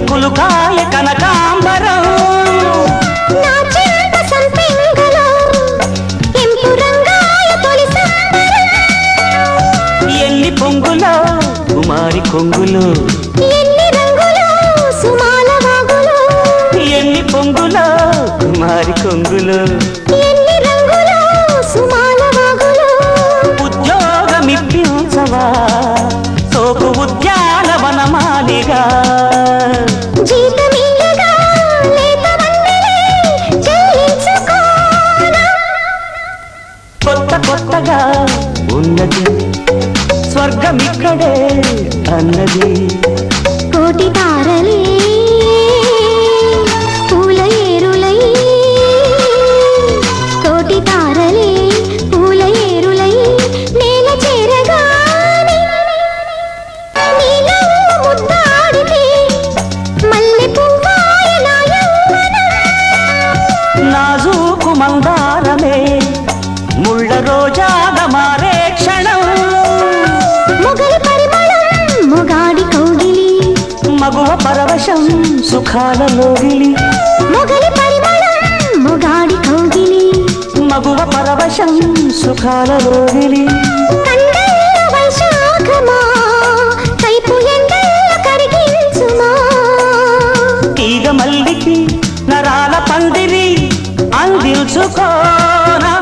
కులుకాయ కనకాంబరం. నా చెంత సంపెంగలో ఎంపు రంగాయ తొలి సంబరం. ఎల్లి పొంగులో కుమారి కొంగులో. ఎన్ని పొంగులో కుమారి కొంగులో. ఉద్యోగమిప్పించవా సోపు ఉద్యానవనమాలిగా. ఉన్నది స్వర్గమిక్కడే అన్నది కోటి తారలే పూల ఏరులై కోటి తారలే పూల ఏరులై నేల చేరగానే నీలో ముద్దాడితే మల్లె పువ్వాయ నా యవ్వనం. నాజూకు మందారమే ముళ్ళ రోజాగా మగువ పరవశం సుఖాలలోగిలి మొగలి పరిమళం మొగాడి కౌగిలి. మగువ పరవశం సుఖాలలోగిలి తీగ మల్లికి నరాల పందిరి అందించుకోనా